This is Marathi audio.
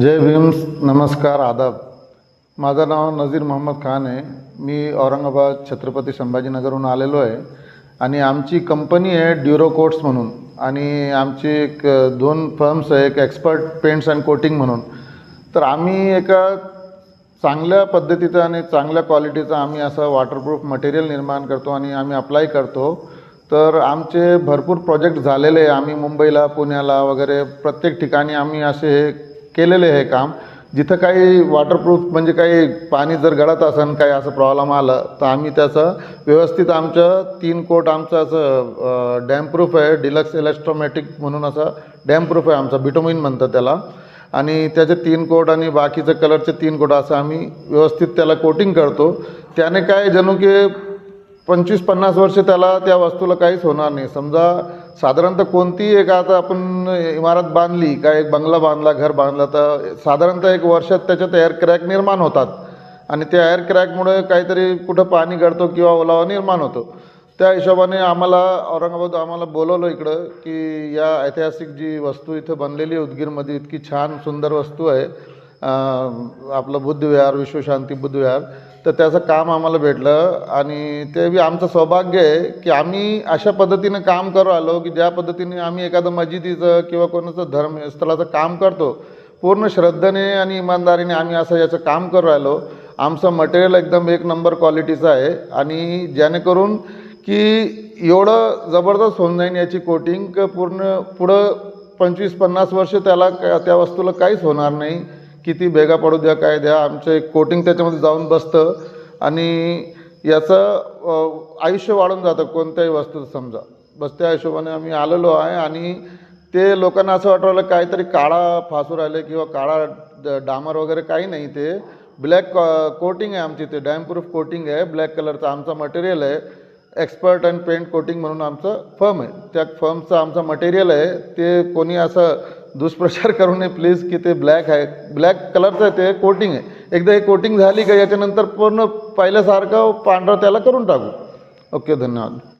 जय भीम नमस्कार आदाब. माझं नाव नजीर मोहम्मद खान आहे. मी औरंगाबाद छत्रपती संभाजीनगरहून आलेलो आहे. आणि आमची कंपनी आहे ड्युरो कोट्स म्हणून. आणि आमची एक दोन फर्म्स आहे एक एक्सपर्ट पेंट्स अँड कोटिंग म्हणून. तर आम्ही एका चांगल्या पद्धतीचं आणि चांगल्या क्वालिटीचं आम्ही असं वॉटरप्रूफ मटेरियल निर्माण करतो आणि आम्ही अप्लाय करतो. तर आमचे भरपूर प्रोजेक्ट झालेले आहे. आम्ही मुंबईला पुण्याला वगैरे प्रत्येक ठिकाणी आम्ही असे हे केलेले हे काम. जिथं काही वॉटरप्रूफ म्हणजे काही पाणी जर गळत असेल काही असं प्रॉब्लेम आलं तर आम्ही त्याचं व्यवस्थित आमचं तीन कोट आमचं असं डॅमप्रूफ आहे डिलक्स इलेक्ट्रोमॅटिक म्हणून असं डॅमप्रूफ आहे आमचं बिटोमिन म्हणतात त्याला. आणि त्याचे तीन कोट आणि बाकीचं कलरचे तीन कोट असं आम्ही व्यवस्थित त्याला कोटिंग करतो. त्याने काय जणू की पंचवीस पन्नास वर्ष त्याला त्या वस्तूला काहीच होणार नाही. समजा साधारणतः कोणतीही एक आता आपण इमारत बांधली का एक बंगला बांधला घर बांधला तर साधारणतः एक वर्षात त्याच्यात एअर क्रॅक निर्माण होतात. आणि त्या एअर क्रॅकमुळे काहीतरी कुठं पाणी गळतो किंवा ओलावा निर्माण होतो. त्या हिशोबाने आम्हाला औरंगाबाद आम्हाला बोलवलं इकडं की या ऐतिहासिक जी वस्तू इथं बनलेली उदगीरमध्ये इतकी छान सुंदर वस्तू आहे. आपलं बुद्धविहार विश्वशांती बुद्धविहार. तर त्याचं काम आम्हाला भेटलं आणि ते बी आमचं सौभाग्य आहे की आम्ही अशा पद्धतीनं काम करू आलो की ज्या पद्धतीने आम्ही एखादं मस्जिदीचं किंवा कोणाचं धर्मस्थळाचं काम करतो पूर्ण श्रद्धेने आणि इमानदारीने आम्ही असं याचं काम करू राहिलो आमचं मटेरियल एकदम एक नंबर क्वालिटीचं आहे आणि जेणेकरून की एवढं जबरदस्त होऊन जाईन याची कोटिंग पूर्ण पुढं पंचवीस पन्नास वर्ष त्याला का- त्या वस्तूला काहीच होणार नाही. किती भेगा पडू द्या काय द्या आमचे कोटिंग त्याच्यामध्ये जाऊन बसतं. आणि याचं आयुष्य वाढून जातं कोणत्याही वस्तूचं समजा. बस त्या हिशोबाने आम्ही आलेलो आहे आणि ते लोकांना असं वाटवलं काहीतरी काळा फासू राहिले किंवा काळा ड- डामर वगैरे काही नाही ते. ब्लॅक कोटिंग आहे आमची ते डॅमप्रूफ कोटिंग आहे. ब्लॅक कलरचं आमचं मटेरियल आहे. एक्सपर्ट अँड पेंट कोटिंग म्हणून आमचं फर्म आहे. त्या फर्मचं आमचं मटेरियल आहे. ते कोणी असं दुष्प्रचार करू नये प्लीज की ते ब्लॅक आहे ब्लॅक कलरचं आहे ते कोटिंग आहे. एकदा हे कोटिंग झाली का याच्यानंतर पूर्ण पहिल्यासारखं पांढरं त्याला करून टाकू. ओके धन्यवाद.